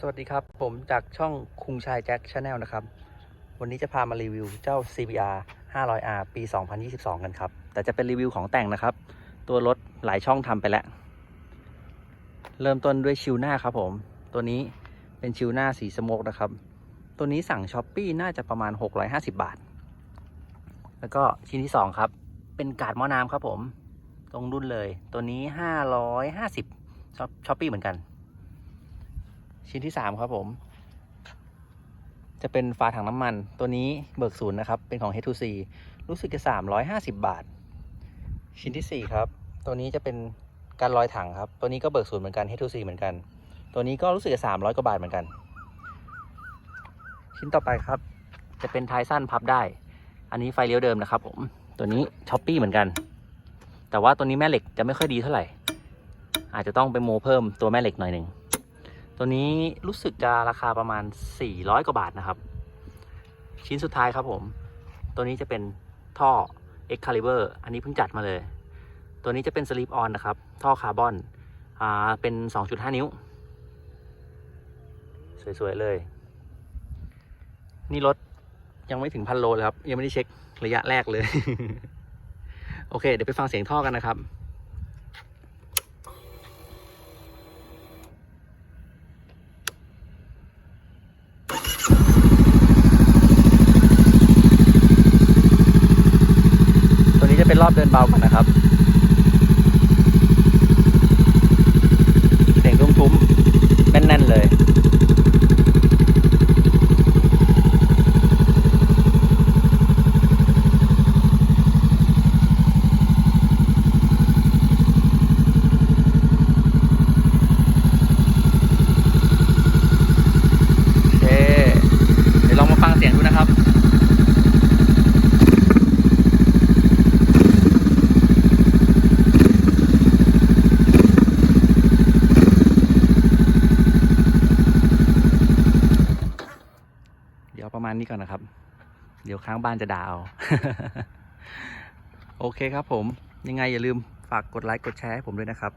สวัสดีครับ ผมจากช่องคุงชายแจ็คชาแนลนะครับ วันนี้จะพามารีวิวเจ้า CBR 500R ปี 2022 กันครับ แต่จะเป็นรีวิวของแต่งนะครับ ตัวรถหลายช่องทำไปแล้ว เริ่มต้นด้วยชิวหน้าครับผม ตัวนี้เป็นชิวหน้าสีสโมกนะครับ ตัวนี้สั่งช้อปปีน่าจะประมาณ 650 บาท แล้วก็ชิ้นที่ 2 ครับ เป็นกาดหม้อน้ำครับผม ตรงรุ่นเลย ตัวนี้ 550ช้อปช้อปปี้เหมือนกัน ชิ้นที่3ครับผม จะเป็นฝาถังน้ำมันตัวนี้เบิกศูนย์นะครับ เป็นของ H2C รู้สึกจะ 350 บาท ชิ้นที่ 4 ครับ ตัวนี้จะเป็นการลอยถังครับ ตัวนี้ก็เบิกศูนย์เหมือนกัน H2C เหมือนกัน ตัวนี้ก็รู้สึกจะ 300 กว่าบาทเหมือนกัน ชิ้นต่อไปครับ จะเป็นท้ายสั้นพับได้ อันนี้ไฟเลี้ยวเดิมนะครับผม ตัวนี้ช้อปปี้เหมือนกัน แต่ว่าตัวนี้แม่เหล็กจะไม่ค่อยดีเท่าไหร่ อาจจะต้องไปโมเพิ่มตัวแม่เหล็กหน่อยหนึ่ง ตัวนี้รู้สึกจะราคาประมาณ 400 กว่าบาทนะครับ ชิ้นสุดท้ายครับผม ตัวนี้จะเป็นท่อ Excalibur อันนี้เพิ่งจัดมาเลย ตัวนี้จะเป็น Sleep On นะครับ ท่อคาร์บอนอ่าเป็น 2.5 นิ้ว สวย ๆ เลย นี่รถยังไม่ถึงพันโลเลยครับ ยังไม่ได้เช็คระยะแรกเลย โอเค เดี๋ยวไปฟังเสียงท่อกันนะครับ ตัวนี้จะ เบเดินเบากันนะครับ เสียงทุ้มๆแน่นๆเลย โอเค เดี๋ยวลองมาฟังเสียงดูนะครับ เดี๋ยว ประมาณนี้ก่อนนะครับ เดี๋ยวค้างบ้านจะด่าเอาโอเคครับผม ยังไงอย่าลืมฝากกดไลค์กดแชร์ให้ผมด้วยนะครับ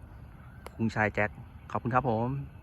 คุงชายแจ็ค ขอบคุณครับผม